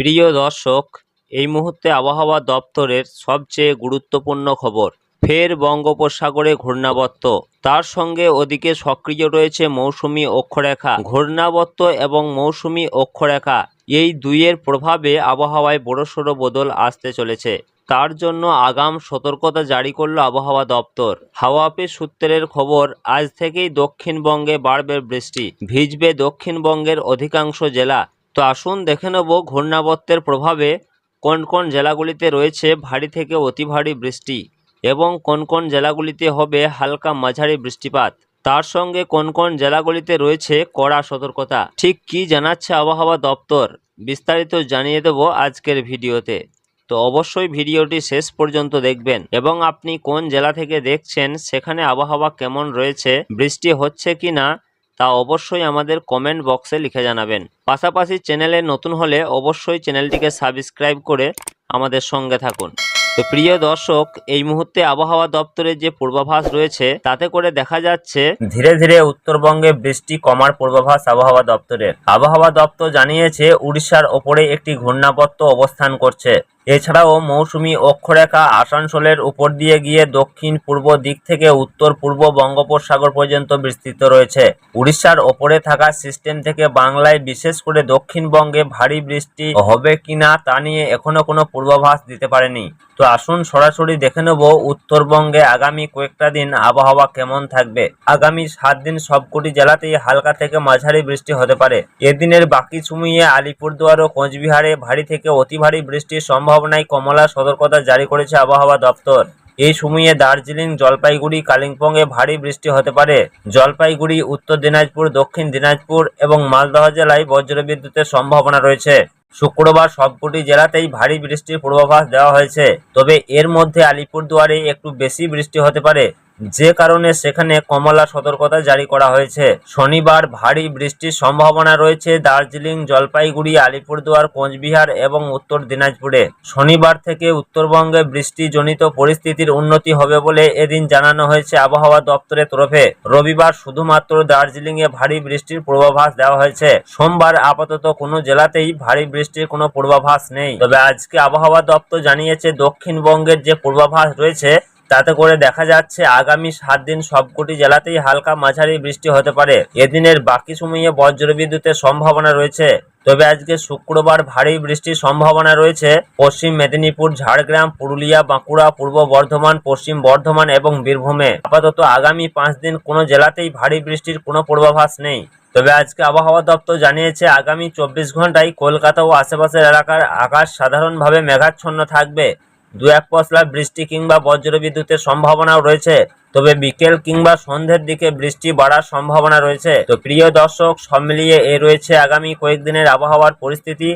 প্রিয় দর্শক, এই মুহূর্তে আবহাওয়া দপ্তরের সবচেয়ে গুরুত্বপূর্ণ খবর, ফের বঙ্গোপসাগরে ঘূর্ণাবর্ত। তার সঙ্গে ওদিকে সক্রিয় রয়েছে মৌসুমি অক্ষরেখা, ঘূর্ণাবর্ত এবং মৌসুমি অক্ষরেখা। এই দুইয়ের প্রভাবে আবহাওয়ায় বড়সড় বদল আসতে চলেছে। তার জন্য আগাম সতর্কতা জারি করল আবহাওয়া দপ্তর। হাওয়া সূত্রের খবর, আজ থেকেই দক্ষিণবঙ্গে বাড়বে বৃষ্টি। ভিজবে দক্ষিণবঙ্গের অধিকাংশ জেলা। তো আসুন দেখে নেব ঘূর্ণাবর্তের প্রভাবে কোন কোন জেলাগুলিতে রয়েছে ভারী থেকে অতি ভারী বৃষ্টি এবং কোন কোন জেলাগুলিতে হবে হালকা মাঝারি বৃষ্টিপাত। তার সঙ্গে কোন কোন জেলাগুলিতে রয়েছে কড়া সতর্কতা। ঠিক কী জানাচ্ছে আবহাওয়া দপ্তর বিস্তারিত জানিয়ে দেব আজকের ভিডিওতে। তো অবশ্যই ভিডিওটি শেষ পর্যন্ত দেখবেন এবং আপনি কোন জেলা থেকে দেখছেন, সেখানে আবহাওয়া কেমন রয়েছে, বৃষ্টি হচ্ছে কি না তা অবশ্যই আমাদের কমেন্ট বক্সে লিখে জানাবেন। পাশাপাশি চ্যানেলে নতুন হলে অবশ্যই চ্যানেলটিকে সাবস্ক্রাইব করে আমাদের সঙ্গে থাকুন। তো প্রিয় দর্শক, এই মুহূর্তে আবহাওয়া দপ্তরের যে পূর্বাভাস রয়েছে, তাতে করে দেখা যাচ্ছে ধীরে ধীরে উত্তরবঙ্গে বৃষ্টি কমার পূর্বাভাস আবহাওয়া দপ্তরের। আবহাওয়া দপ্তর জানিয়েছে, উড়িষ্যার ওপরে একটি ঘূর্ণাবর্ত অবস্থান করছে। এছাড়াও মৌসুমী অক্ষরেখা আসানসোলের উপর দিয়ে গিয়ে দক্ষিণ পূর্ব দিক থেকে উত্তর পূর্ব বঙ্গোপসাগর পর্যন্ত বিস্তৃত রয়েছে। উড়িষ্যার ওপরে থাকা সিস্টেম থেকে বাংলায় বিশেষ করে দক্ষিণবঙ্গে ভারী বৃষ্টি হবে কিনা তা নিয়ে এখনও কোনো পূর্বাভাস দিতে পারেনি। তো আসুন সরাসরি দেখে নেব উত্তরবঙ্গে আগামী কয়েকটা দিন আবহাওয়া কেমন থাকবে। আগামী সাত দিন সবকটি জেলাতেই হালকা থেকে মাঝারি বৃষ্টি হতে পারে। এদিনের বাকি চুমিয়ে আলিপুরদুয়ার ও কোচবিহারে ভারী থেকে অতি ভারী বৃষ্টির সম্ভাবনায় কমলা সতর্কতা জারি করেছে আবহাওয়া দপ্তর। এই সময়ে দার্জিলিং, জলপাইগুড়ি, কালিম্পংয়ে ভারী বৃষ্টি হতে পারে। জলপাইগুড়ি, উত্তর দিনাজপুর, দক্ষিণ দিনাজপুর এবং মালদহ জেলায় বজ্রবিদ্যুতের সম্ভাবনা রয়েছে। শুক্রবার সবকটি জেলাতেই ভারী বৃষ্টির পূর্বাভাস দেওয়া হয়েছে। তবে এর মধ্যে আলিপুরদুয়ারে একটু বেশি বৃষ্টি হতে পারে, যে কারণে সেখানে কমলা সতর্কতা জারি করা হয়েছে। শনিবার ভারী বৃষ্টির সম্ভাবনা রয়েছে দার্জিলিং, জলপাইগুড়ি, আলিপুরদুয়ার, কোচবিহার এবং উত্তর দিনাজপুরে। শনিবার থেকে উত্তরবঙ্গে বৃষ্টিজনিত পরিস্থিতির উন্নতি হবে বলে এদিন জানানো হয়েছে আবহাওয়া দপ্তরের তরফে। রবিবার শুধুমাত্র দার্জিলিংয়ে ভারী বৃষ্টির পূর্বাভাস দেওয়া হয়েছে। সোমবার আপাতত কোনো জেলাতেই ভারী বৃষ্টির কোনো পূর্বাভাস নেই। তবে আজকে আবহাওয়া দপ্তর জানিয়েছে, দক্ষিণবঙ্গের যে পূর্বাভাস রয়েছে, তাতে করে দেখা যাচ্ছে আগামী সাত দিন সবকটি জেলাতেই হালকা মাঝারি বৃষ্টি হতে পারে। এদিনের বাকি সময়ে বজ্রবিদ্যুতের সম্ভাবনা রয়েছে। তবে আজকে শুক্রবার ভারী বৃষ্টির সম্ভাবনা রয়েছে। পশ্চিম মেদিনীপুর, ঝাড়গ্রাম, পুরুলিয়া, বাঁকুড়া, পূর্ব বর্ধমান, পশ্চিম বর্ধমান এবং বীরভূমে। আপাতত আগামী পাঁচ দিন কোনো জেলাতেই ভারী বৃষ্টির কোনো পূর্বাভাস নেই। তবে আজকে আবহাওয়া দপ্তর জানিয়েছে, আগামী চব্বিশ ঘন্টায় কলকাতা ও আশেপাশের এলাকার আকাশ সাধারণভাবে মেঘাচ্ছন্ন থাকবে। দু এক পশলা বৃষ্টি কিংবা বজ্রবিদ্যুতের সম্ভাবনাও রয়েছে। তবে বিকেল কিংবা সন্ধ্যের দিকে বৃষ্টি বাড়ার সম্ভাবনা রয়েছে। তো প্রিয় দর্শক, সব মিলিয়ে এ রয়েছে আগামী কয়েকদিনের আবহাওয়ার পরিস্থিতি।